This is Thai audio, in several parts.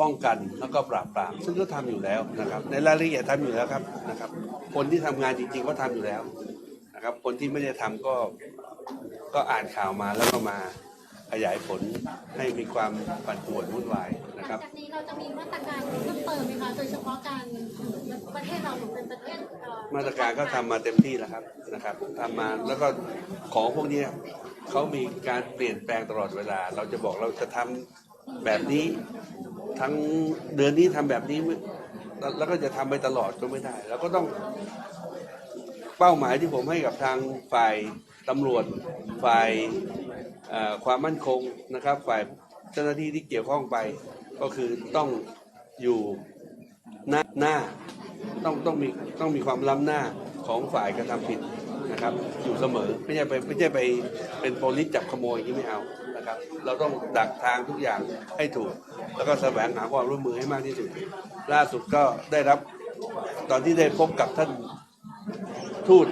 ป้องกันแล้วก็ปราบปรามซึ่งก็ทำอยู่แล้วนะครับ ในรายละเอียดทำอยู่แล้วครับนะครับ คนที่ทำงานจริง ๆ ก็ทำอยู่แล้วนะครับ คนที่ไม่ได้ทำก็ก็อ่านข่าวมาแล้วก็มาขยายผลให้มีความปั่นป่วนวุ่นวายหนะลังครับจากนี้เราจะมีมาตรการเพิ่มเติมไหมคะโดยเฉพาะการประเทศเราเป็นประเทศเอ่อมาตรการก็ทำมาเต็มที่แล้วครับนะครับทำมาแล้วก็ของพวกเนี้ยเขามีการเปลี่ยนแปลงตลอดเวลา เราจะบอกเราจะทำ แบบนี้ทั้งเดือนนี้ทำแบบนี้แล้วก็จะทำไปตลอดก็ไม่ได้แล้วก็ต้องเป้าหมายที่ผมให้กับทางฝ่ายตำรวจฝ่ายความมั่นคงนะครับ ฝ่ายเจ้าหน้าที่ที่เกี่ยวข้องไป ก็คือต้องอยู่หน้าหน้าต้องต้องมีต้องมีความล้ำหน้าของฝ่ายกระทำผิด นะครับอยู่เสมอไม่ใช่ไปไม่ใช่ไปเป็นโพลิสจับขโมยอย่างนี้ไม่เอานะครับ เราต้องดักทางทุกอย่างให้ถูก แล้วก็แสวงหาความร่วมมือให้มากที่สุด ล่าสุดก็ได้รับตอนที่ได้พบกับท่านทูต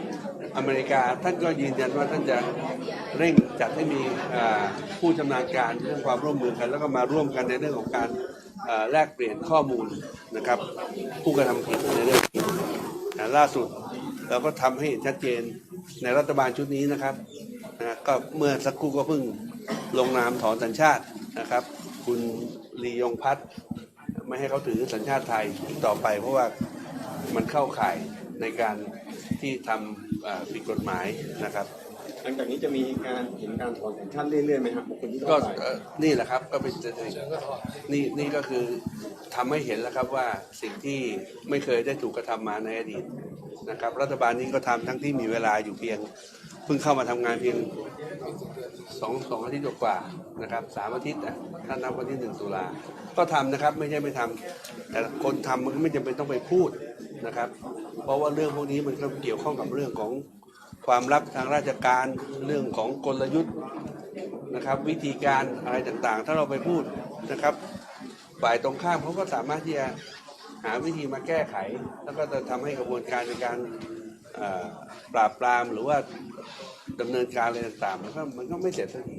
อเมริกา ท่านก็ยืนยันว่าท่านจะเร่งจัดให้มีผู้ชำนาญการเรื่องความร่วมมือกัน แล้วก็มาร่วมกันในเรื่องของการแลกเปลี่ยนข้อมูลนะครับ ผู้กระทำผิดในเรื่องนี้นะล่าสุด เราก็ทำให้เห็นชัดเจนในรัฐบาลชุดนี้นะครับนะก็เมื่อสักครู่ก็เพิ่งลงนามถอนสัญชาตินะครับ คุณลียงพัฒน์ไม่ให้เขาถือสัญชาติไทยต่อไป เพราะว่ามันเข้าข่ายในการที่ทำผิดกฎหมายนะครับ ลังจากนี้จะมีการเห็นการถอนสัญชาติเรื่อยๆไหมครับบุคคลที่ก็เข้าไป เอ่อนี่แหละครับก็เป็นนี่นี่ก็คือทำให้เห็นแล้วครับว่าสิ่งที่ไม่เคยได้ถูกกระทำมาในอดีตนะครับ รัฐบาลนี้ก็ทำทั้งที่มีเวลาอยู่เพียงเพิ่งเข้ามาทำงานเพียงสองสองอาทิตย์กว่าๆนะครับสามอาทิตย์นะถ้านับวันที่หนึ่งตุลาก็ทำนะครับไม่ใช่ไม่ทำแต่คนทำมันก็ไม่จำเป็นต้องไปพูดนะครับ เพราะว่าเรื่องพวกนี้มันก็เกี่ยวข้องกับเรื่องของ ความลับทางราชการเรื่องของกลยุทธ์นะครับวิธีการอะไรต่างๆ ถ้าเราไปพูดนะครับฝ่ายตรงข้ามเขาก็สามารถที่จะหาวิธีมาแก้ไข แล้วก็จะทำให้กระบวนการในการปราบปรามหรือว่าดำเนินการอะไรต่างๆมันก็มันก็ไม่เสร็จสักที